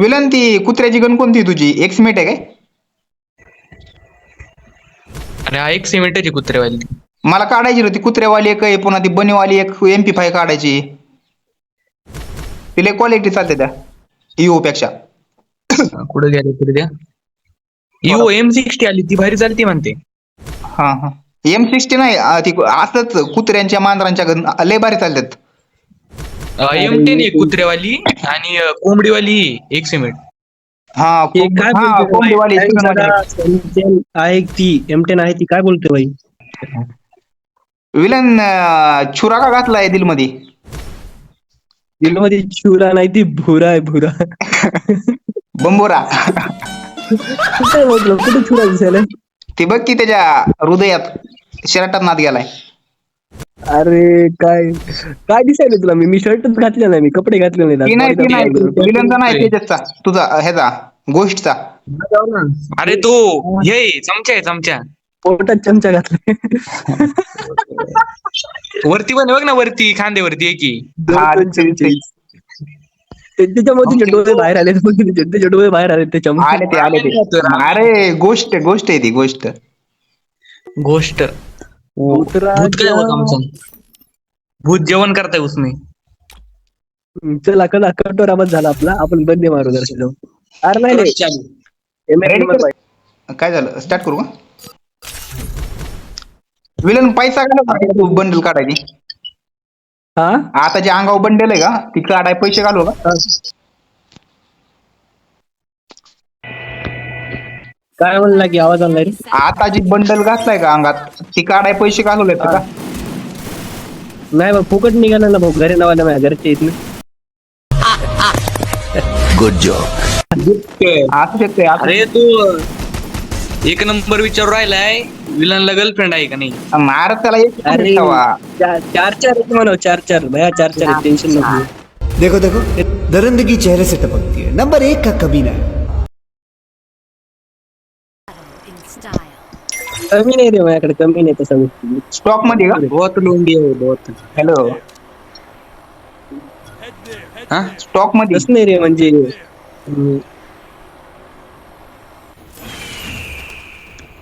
Villain ती कुत्र्याची गण कोणती तुझी? एक्समेट आहे काय? अरे हा एक सिमेंटची कुत्रेवाली. मला काढायची होती कुत्र्यावाली एक आहे पुन्हा ती बनीवाली एक एम पी फाय काढायची. तिला क्वालिटी चालते त्या इओ पेक्षा. कुठे गेले तरी द्या? इओ एम सिक्स्टी आली ती भारी चालती म्हणते. हा हा. एम सिक्स्टी नाही ती असंच कुत्र्यांच्या मांजरांच्या गण लय भारी चालतात एम टेन एक कुत्रेवाली आणि कोंबडीवाली एक सिमेंट. हा हे कोंब- काय हा, बोलतोय कोंबडीवाली भाई? chicken वाली. काय M10 आहे ती एम टेन आहे ती. काय बोलतोय भाई विलन अं, छुरा का घातलाय दिलमध्ये दिलमध्ये चुरा नाही ती भुरा आहे भुरा. बंबोरा. कुठे म्हटलं कुठे चुरा दिसायला ते बघ की त्याच्या हृदयात शर्टात नाद गेलाय. अरे काय काय दिसायला तुला? मी मी शर्टच घातले नाही मी कपडे घातले ती नाही ती नाही. विलनचा नाही त्याच्याचा तुझा ह्याचा गोष्टचा. अरे तो ये चमचा आहे चमचा. पोटात चमचा घातला वरती पण आहे बघ ना वरती खांद्यावरती आहे की. हा, दोन चमचे. ते- त्याच्यामध्ये जे डोळे बाहेर आले त्याचे डोळे बाहेर आले ते चमचे. आले ते आले ते. अरे गोष्ट गोष्ट आहे ती गोष्ट. गोष्ट. भूत काय होत आमचं? भूत जेवण करताय उसने. चला कला कटोर आवाज झाला आपला. आपण बंदे मारू जरा जाऊ अरे नाही. ML. पाहिजे. काय झालं? स्टार्ट करू का? विलन पैसा घालव तू बंडल काढायची. हा? आता जे अंगावर बंडल आहे का? ती काढाय पैसे घालू का? काय म्हणला की आवाज आणला रे? आता जी बंडल घातलाय का अंगात ती काढाय पैसे घालवले का? नाही बा फुकट निघाला ना भाऊ घरी नावाला माझ्या घरचे इथनं. असू शकते अरे तू एक नंबर विचारू राहिलाय विलनला गर्लफ्रेंड आहे का नाही? मार त्याला एक अरे. चार चार चार आहेत म्हणा चार चार भया चार चार टेन्शन नको. देखो देखो दरिंदगी चेहरे से टपकती है। नंबर एक का कमीना है। कमी नाही रे माझ्याकडे कमी नाही तसं. गोष्टी स्टॉकमध्ये का? बहुत लोंडी आहे बहुत. हॅलो हा? स्टॉकमध्ये? तसं नाही रे म्हणजे.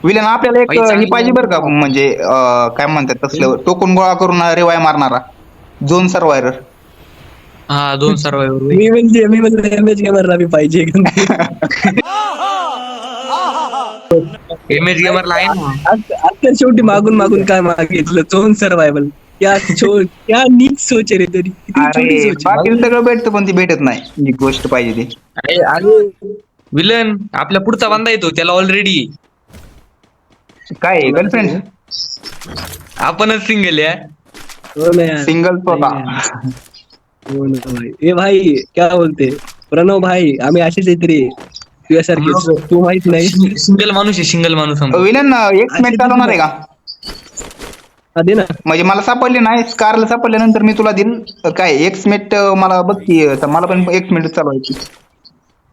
विलन आपल्याला एक ही पाहिजे बरं का म्हणजे अं, काय म्हणतात तसलं टोकन गोळा करून रिवाय मारणारा झोन सर्वायरर हा दोन सर्वायवर मी म्हणजे मी म्हणजे एमएच गेमरला बी पाहिजे. एम एच गेमरला आहे ना. आज- आता शेवटी मागून मागून काय मागितलं? झोन सर्वायवल क्या छो क्या नीच सोच रे तरी. अरे. बाकी सगळं भेटतं पण ती भेटत नाही. जी गोष्ट पाहिजे ती. अरे अरे विलन आपल्या पुढचा बांधा येतो त्याला ऑलरेडी काय गर्लफ्रेंड आपणच सिंगल या हो ना यार. सिंगल स्वतः हो ना भाई. ए भाई क्या बोलते? प्रणव भाई आम्ही असेच आहेत रे. तुझ्यासारखे तू माहीत नाही सिंगल माणूस आहे सिंगल माणूस. विलन एक मिनिट चालवणार आहे का? दे ना. म्हणजे मला सापडले नाही स्कारला सापडल्यानंतर मी तुला देईन. काय एक मिनिट मला बघ की मला पण एक मिनिट चालवायची.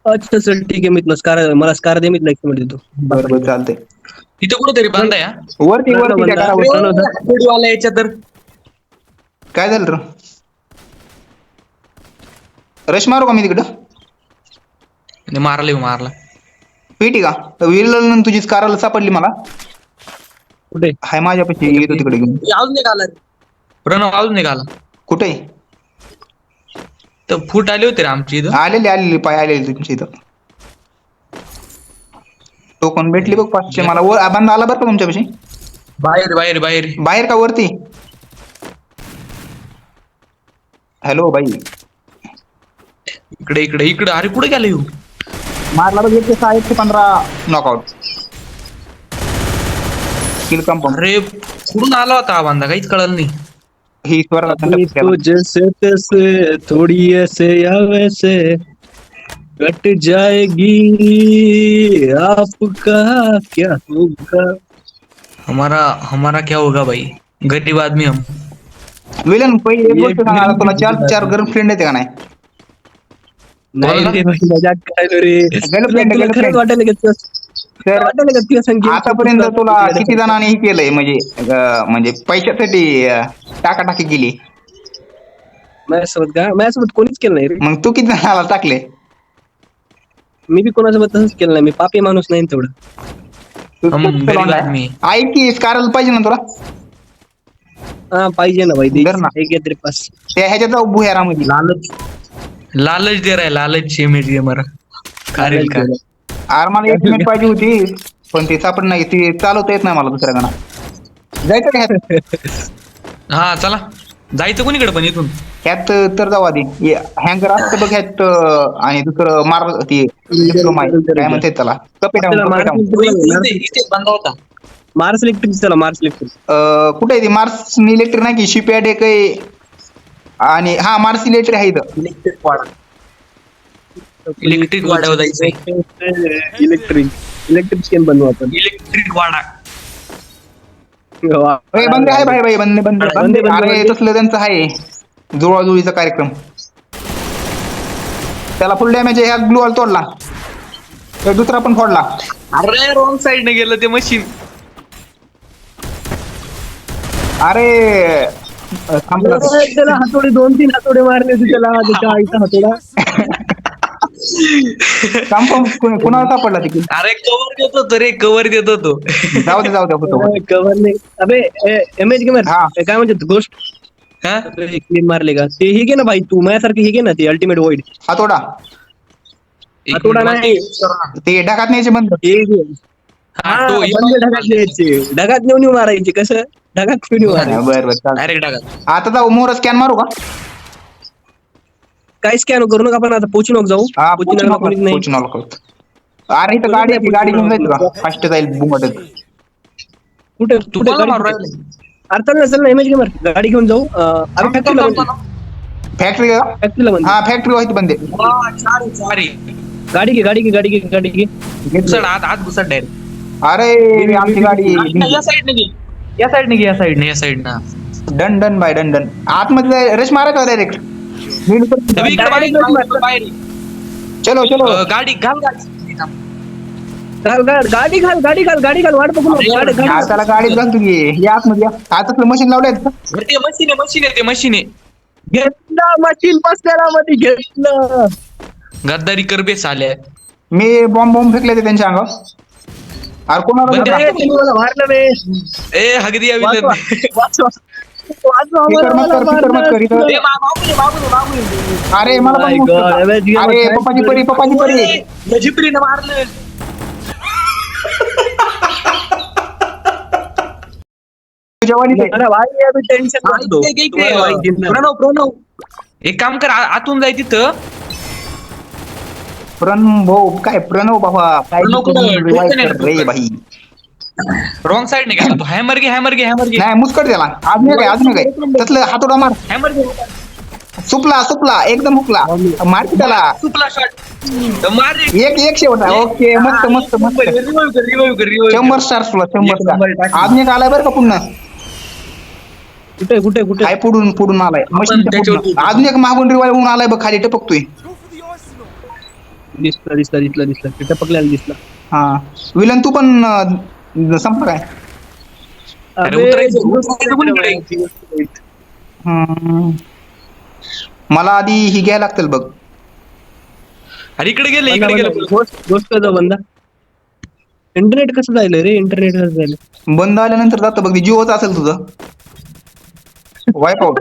अच्छा चल ठीक आहे मी तुला स्कार मला स्कार दे मी तुला एक मिनिट देतो. बरं बरं चालतंय. तिथं कुठेतरी बांधा या. वरती वरती बंदा. वाला याच्या तर. काय झालं र? रश मारू का मी तिकडं? नाही, मारला मारला. पेटी का? विलन तुझी स्काराला सापडली मला. कुठे? हाय माझ्यापाशी येतो तिकडे घेऊन. अजून निघाला. प्रणव अजून निघाला कुठे? तर फूट आले होते रे आमची इथं. आलेली आलेली पाय आलेली तुमच्या इथं. टोकन भेटली बघ पाचशे मला वर बंद आला बरं का तुमच्यापाशी? बाहेर बाहेर बाहेर. बाहेर का वरती? हॅलो बाई. इकडे इकडे इकडे. अरे कुठे गेला येऊ मारला बघ एकशे सहा एकशे पंधरा नॉकआउट किल कंपाऊंड अरे कुठून आला होता हा बांधा काहीच कळलं नाही। ही स्वर्गात अपनी तो जैसे तैसे थोड़ी ऐसे या वैसे कट जाएगी। आपका क्या होगा? हमारा हमारा क्या होगा भाई? गरीब आदमी हम। विलन पहिले एक ये गोष्ट सांगा film तुला चार चार गर्लफ्रेंड येते का नाही। नाही रे भाई मजाक करायलो रे. Girlfriend, तुला खरंच girlfriend. वाटायला का तुला- तर तुला वाटायला का तुझ्या संख्येत आतापर्यंत तुला किती जणांनी हे केलंय म्हणजे अं, म्हणजे पैशासाठी अं, टाकाटाकी केली. माझ्यासोबत का? माझ्यासोबत कोणीच केलं नाही रे. मग तू किती जणाला टाकले? मी बी कोणासोबत तसंच केलं नाही. मी पापी माणूस नाही ना तेवढं. तू गरीब. आदमी. ऐक की स्कारल पाहिजे ना तुला? हा पाहिजे ना भाई धर ना. एक पास. त्या ह्याच्यात जाऊ भुयारामध्ये. लालच. लालच दे रहा है लालच इमेज गेमर करेल का अरे मला एक मिनिट पाहिजे होती पण ते सापड नाही ती चालवता येत नाही मला दुसऱ्या गाणं जायचं का ह्यात? हा चला. जायचं कोणीकडे पण इथून? ह्यात तर जाऊ आधी. हँगर असतं बघ ह्यात आणि दुसरं मार ती. काय म्हणते त्याला? कपे मार्स इथे- इथे बंद होता. मार्स इलेक्ट्रिक चला मार्स इलेक्ट्रिक. कुठे आहे ती? मार्स इलेक्ट्रिक नाही की शिपयार्ड एक आणि हा मार्स इलेक्ट्रिक आहे इथं. इलेक्ट्रिक वाडा इलेक्ट्रिक जायचंय इलेक्ट्रिक इलेक्ट्रिक स्कॅन बनवू आपण. इलेक्ट्रिक वाडा. ए, बंदे आहे भाई भाई बंदे बंदे बंदे, अरे. तसलं त्यांचं आहे. जुळवाजुळीचा कार्यक्रम. त्याला फुल डॅमेज ह्या ग्लू वॉल तोडला. तर दुसरा पण फोडला. अरे रॉंग साइडने गेलं ते मशीन अरे. त्याला हातोडे दोन तीन हातोडे मारले होते त्याला त्याच्या आईचा हातोडा. कुणा- कुणाला सापडला तिकडे अरे कवर देत होतो रे कवर देत होतो जाऊ दे जाऊ दे कव्हर नाही. अबे एम एच गेमर हा. काय म्हणतात गोष्ट हा? क्लीन मारले का? ते हे घे ना भाई तू माझ्यासारखी हे घे ना ते अल्टिमेट वाईड हातोडा. हातोडा नाही. ते ढगात न्यायचे बंद. ढगात न्यायचे. ढगात नेऊन मारायचे कसं? बर बर. डायरेक्ट टाका आता जाऊ मोर स्कॅन मारू का? काय स्कॅन करू नका आपण आता पोचू नको जाऊ. हा पोचू पोचू नका नको, कोणीच नाही. पोचू नको. अरे इथं गाडी आहे गाडी घेऊन जायचं का? फास्ट जाईल बुमटच. कुठे तू कुठे गाडी? मारू कुठे? राहिला. अरे चल ना चल ना गेमर गाडी घेऊन जाऊ. अरे फॅक्टरीला फॅक्टरी फॅक्टरीला बंद हा फॅक्टरी व्हायची बंदे वा, चार आहे, चार आहे. गाडी घे गाडी घे गाडी घे गाडी घे. घुसड आत आत घुसड डायरेक्ट अरे आमची गाडी या साईडने घे. या साईडने घे या साईडने या साईडनं done done bye done done. आतमध्ये रश मारायचा डायरेक्ट अबे, इकडे बाहेर, बाहेर, बाहेर. चलो चलो. अं, गाडी घाल गाडी घाल घाल गाडी घाल गाडी घाल गाडी घाल वाट बघू नको. गाडी घाल आज त्याला गाडीत घालतो की या आतमध्ये या. आता मशीन लावलंय का? ते मशीन आहे मशीन आहे ते मशीन आहे घेतलं मशीन बसलेला मध्ये घेतलं. गद्दारी करबेस आल्या मी बॉम्ब बॉम्ब फेकले ते त्यांच्या अंगावर. अरे कोणाला बंदे धरला? ए, तुम्ही मला मारलं बे ए हगदी या वाचवा. विलन वाचवा. वाचवा, फिकर मला मत कर, फिकर मत कर, इथं. ए, मा- बाबूने, बाबूने, बाबूने. अरे मला My पण मस्त God, होता. अबे, जीवन अरे काय पप्पाची परी पप्पाची परी मारलं जवानी. अरे भाई अभी हा. प्रणव प्रणव एक काम कर आ- आतून जाय तिथं प्रणव काय प्रणव बाबा? काय प्रणव कुठं? revive रे भाई रॉंग साइड नाही तू. हॅमर घे हॅमर घे हॅमर घे. नाही मुस्कट त्याला. आज नाही काय आज नाही काय. तसलं हातोडा मार. हॅमर घे. सुपला सुपला. एकदम हुकला. मार की त्याला. सुपला शॉट मार रे. एक एक शेवट ओके मस्त मस्त मस्त. रिवाइव कर रिवाइव कर रिवाइव शंभर स्टार तुला शंभर एक स्टार टाक. आज आलाय बरं का पुन्हा? कुठे कुठे कुठे? काय पुढून पुढून आलाय? मशीनच्या त्याच्यावर. अजून एक मागून रिवाय होऊन आलाय बघ खाली टपकतोय. दिसला दिसला दिसला दिसला. ते टपकल्याला दिसला. हा. विलन तू पण अं, अरे उतरायचं, कोणीकडे? हम्म. मला आधी ही घ्यायला लागतील बघ. अरे इकडे गेले बंदा, इकडे. गेले. इंटरनेट कसं जायलं रे? इंटरनेट कसं जायलं बंद आल्यानंतर जातं बघ जिओच असेल तुझं. आउट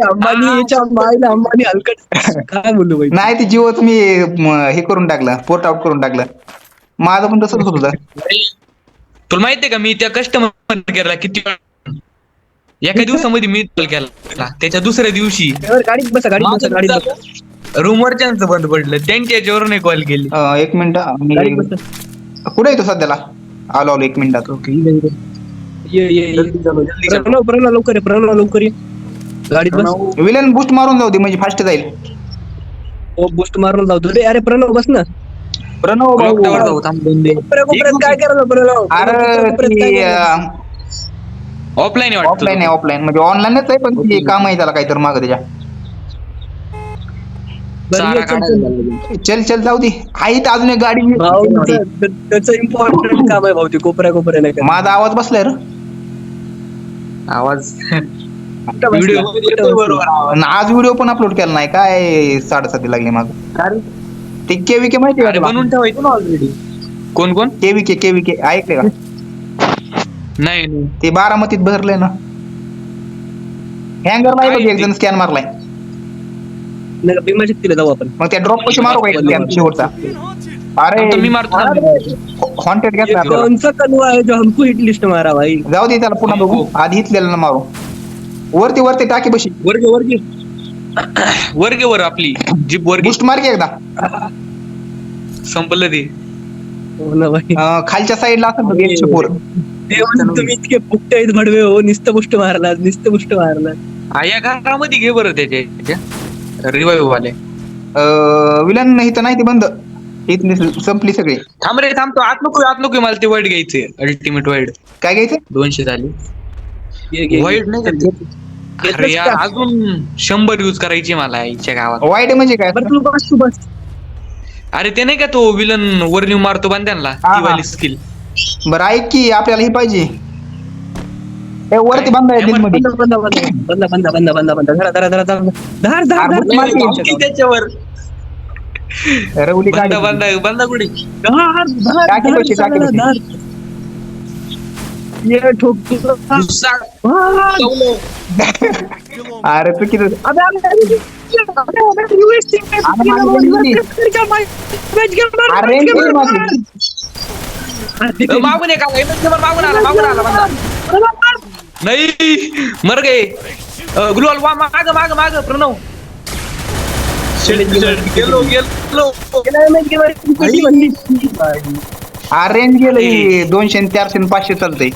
अंबानी याच्या अंबानी हलकट काय बोलू बाई? नाही ते जिओच मी म, हे करून टाकलं पोर्ट आउट करून टाकलं. माझं पण तसंच होत होतं तुला माहितीये का मी त्या कस्टमर केअरला किती वेळा- एका दिवसामध्ये मी कॉल केला. त्याच्या दुसऱ्या दिवशी ड्रायव्हर, गाडीत बसा गाडीत बसा गाडीत बसा. रूमवरच्यांचं बंद पडलं. त्यांच्या याच्यावरून कॉल केली. अं, एक मिनिट गाडीत मी बसा. कुठे येतो सध्याला? आलो आलो एक मिनिटात. ये ये ये. प्रणव प्रणव लवकर ये प्रणव लवकर ये. गाडीत बस. विलन बुस्ट मारून जाऊ दे म्हणजे फास्ट जाईल. ओ बुस्ट मारून जाऊ दे. अरे प्रणव बस ना. प्रणव भाऊ. थांब दोन दे. कोपऱ्या कोपऱ्यात काय करायला प्रणव? अरे कोपऱ्यात काय ती करायला? ऑफलाईन आहे वाटतं ऑफलाईन आहे ऑफलाईन म्हणजे ऑनलाईनच आहे पण ती काम आहे त्याला काहीतरी माग त्याच्या. बरं, चारा ये, चल, काढायला चल. जाऊ दे. आहे तर अजून एक गाडी. भाऊ त्याचं त्याचं इम्पॉर्टंट काम आहे भाऊ ते कोपऱ्या कोपऱ्या नाही माझा आवाज बसलाय रे. आवाज? व्हिडिओ आज व्हिडिओ पण अपलोड केला नाही. काय साडेसाती लागली माग? ते केवीके माहिती अरे का बनवून ठेवायचं ना ऑलरेडी कोण कोण? केवीके केवीके ऐकले का? नाही नाही. ते बारामतीत भरलंय ना. हँगर नाही बघ काय एक जण स्कॅन मारलाय. जाऊ आपण. मग त्या ड्रॉप कशी मारू का स्कॅन शेवटचा? अरे मी मारतो. हॉन्टेड घेतला आपल्याला कौन सा कलवा है जो हमको हिट लिस्ट मारा भाई. जाऊ दे त्याला पुन्हा बघू. आधी हितलेलं ना मारू. वरती वरती टाकी बशी. वर्ग वर्ग. वर्ग वर आपली. जीप वर्ग. बुस्ट मार की एकदा. संपलं ते. हो ना भाई. अं, खालच्या साईडला असेल बघ एकशे फोर देवान तुम्ही इतके पुट्ट आहेत भडवे हो. नुसतं पुष्ट मारला नुसतं पुष्ट मारला हा, या घरामध्ये घे बरं त्याच्या. रिवाईव्ह वाले. विलन नाही तर नाही ते बंद. इथली संपली सगळी थांब रे थांबतो आत नको आत नको मला ते वाईट घ्यायचे अल्टिमेट वाईट काय घ्यायचं दोनशे झाले वाईट नाही का ते? घेतलंस अरे यार का? अजून शंभर यूज करायची मला आईच्या गावात वाईट म्हणजे काय बरं तू बस तू बस अरे ते नाही का तो विलन वरनी मारतो बांध्यांना हा, ती वाली हा. स्किल बरं ऐक की आपल्याला ही पाहिजे ए, वरती बंद आहे मध्ये बंद बंद बंद बंद बंद बंद बंद धरा धरा धरा धरा धार धार अरे, धार मारती. धार त्याच्यावर रवली बंद. बंद बंद. चवलं. अरे. माझी. अ, मागून एक मागून आला मागून आला. नाही मर गे गुलवाल वा माग माग माग प्रणव गेलो गेलो गेला. match गेम, अरे, किती बनली? हा रेंज गेलं दोनशे आणि चारशे पाचशे चालतंय.